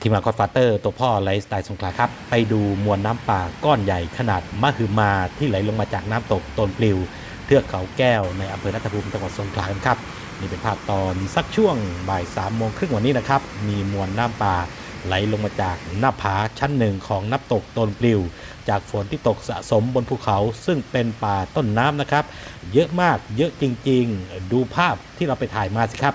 ทีมงานคอดฟาเตอร์ตัวพ่อไลฟ์สไตล์สงขลาครับ ไปดูมวลน้ำป่าก้อนใหญ่ขนาดมหึมาที่ไหลลงมาจากน้ำตกตนปลิว เทือกเขาแก้วในอำเภอรัตภูมิจังหวัดสงขลาครับ นี่เป็นภาพตอนสักช่วงบ่ายสามโมงครึ่งวันนี้นะครับ มีมวลน้ำป่าไหลลงมาจากหน้าผาชั้นหนึ่งของน้ำตกตนปลิว จากฝนที่ตกสะสมบนภูเขา ซึ่งเป็นป่าต้นน้ำนะครับ เยอะมากเยอะจริง ๆ ดูภาพที่เราไปถ่ายมาสิครับ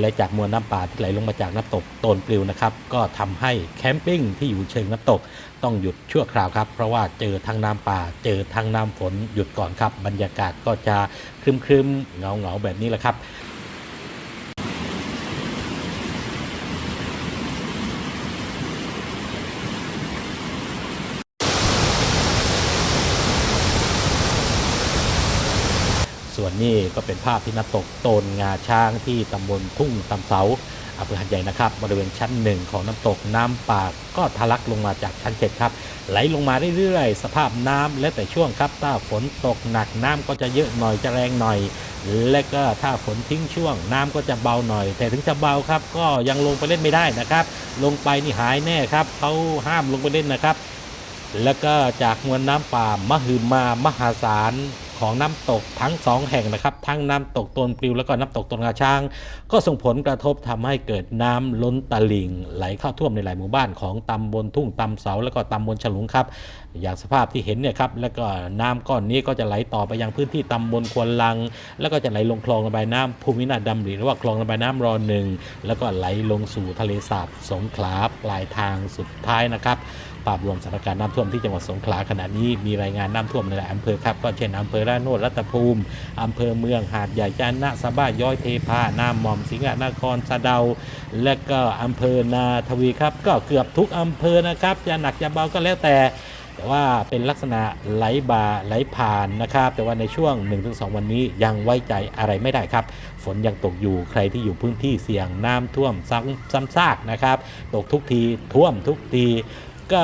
และจากมวลน้ำป่าที่ไหลลงมาจากน้ำตกโตนปลิวนะครับ ก็ทำให้แคมปิ้งที่อยู่เชิงน้ำตกต้องหยุดชั่วคราวครับ เพราะว่าเจอทั้งน้ำป่า เจอทั้งน้ำฝนหยุดก่อนครับ บรรยากาศก็จะครึมๆเงาๆแบบนี้แหละครับ ส่ว นนี้ก็เป็นภาพที่น้ำตกโตนงาช้างที่ตำบลทุ่งตำเสาอำเภอหัดใหญ่นะครับ บริเวณชั้นหนึ่งของน้ำตกน้ำป่าก็ทะลักลงมาจากชั้นเจ็ดครับ ไหลลงมาเรื่อยๆ สภาพน้ำและแต่ช่วงครับ ถ้าฝนตกหนักน้ำก็จะเยอะหน่อยจะแรงหน่อย และก็ถ้าฝนทิ้งช่วง น้ำก็จะเบาหน่อย แต่ถึงจะเบาครับ ก็ยังลงไปเล่นไม่ได้นะครับ ลงไปนี่หายแน่ครับเขาห้ามลงไปเล่นนะครับ แล้วก็จากมวลน้ำป่ามหึมามหาศาล ของน้ำตกทั้งสองแห่งนะครับ ทั้งน้ำตกตนปลิวแล้วก็น้ำตกตนกาช้าง ก็ส่งผลกระทบทำให้เกิดน้ำล้นตลิ่งไหลเข้าท่วมในหลายหมู่บ้านของตำบลทุ่งตำเสาแล้วก็ตำบลฉลุงครับ อย่างสภาพที่เห็นเนี่ยครับแล้วก็น้ำก้อนนี้ก็จะไหลต่อไปยังพื้นที่ตำบลควนลัง แล้วก็จะไหลลงคลองระบายน้ำภูมินาดำริหรือว่าคลองระบายน้ำรอหนึ่งแล้วก็ไหลลงสู่ทะเลสาบสงขลาปลายทางสุดท้ายนะครับภาพรวมสถานการณ์น้ำท่วมที่จังหวัดสงขลาขณะนี้มีรายงานน้ำท่วมในหลายอำเภอครับก็เช่นอำเภอระโนดรัตภูมิอำเภอเมืองหาดใหญ่จานะสะบ้าย้อยเทพาน้ำหม่อมสิงห์นครสะเดา และก็อำเภอนาทวีครับ ก็เกือบทุกอำเภอนะครับจะหนักจะเบาก็แล้วแต่ แต่ว่าเป็นลักษณะไหลบ่าไหลผ่านนะครับ แต่ว่าในช่วง 1-2 วันนี้ยังไว้ใจอะไรไม่ได้ครับ ฝนยังตกอยู่ใครที่อยู่พื้นที่เสี่ยงน้ำท่วมซ้ำซ้ำซากนะครับ ตกทุกทีท่วมทุกทีก็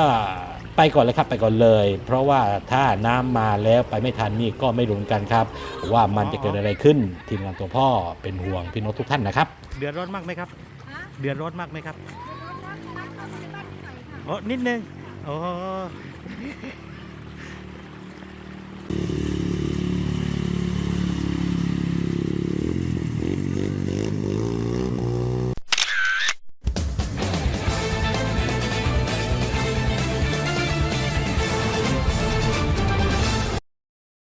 ไปก่อนเลยครับไปก่อนเลย เพราะว่าถ้าน้ำมาแล้วไปไม่ทันนี่ก็ไม่รู้เหมือนกันครับ ว่ามันจะเกิดอะไรขึ้นทีมงานตัวพ่อเป็นห่วงพี่น้องทุกท่านนะครับ เดือดร้อนมากไหมครับฮะเดือดร้อนมากไหมครับร้อนร้อนร้อนร้อนร้อนร้อนหน่อยค่ะโอ้นิดนึงโอ้ Yeah.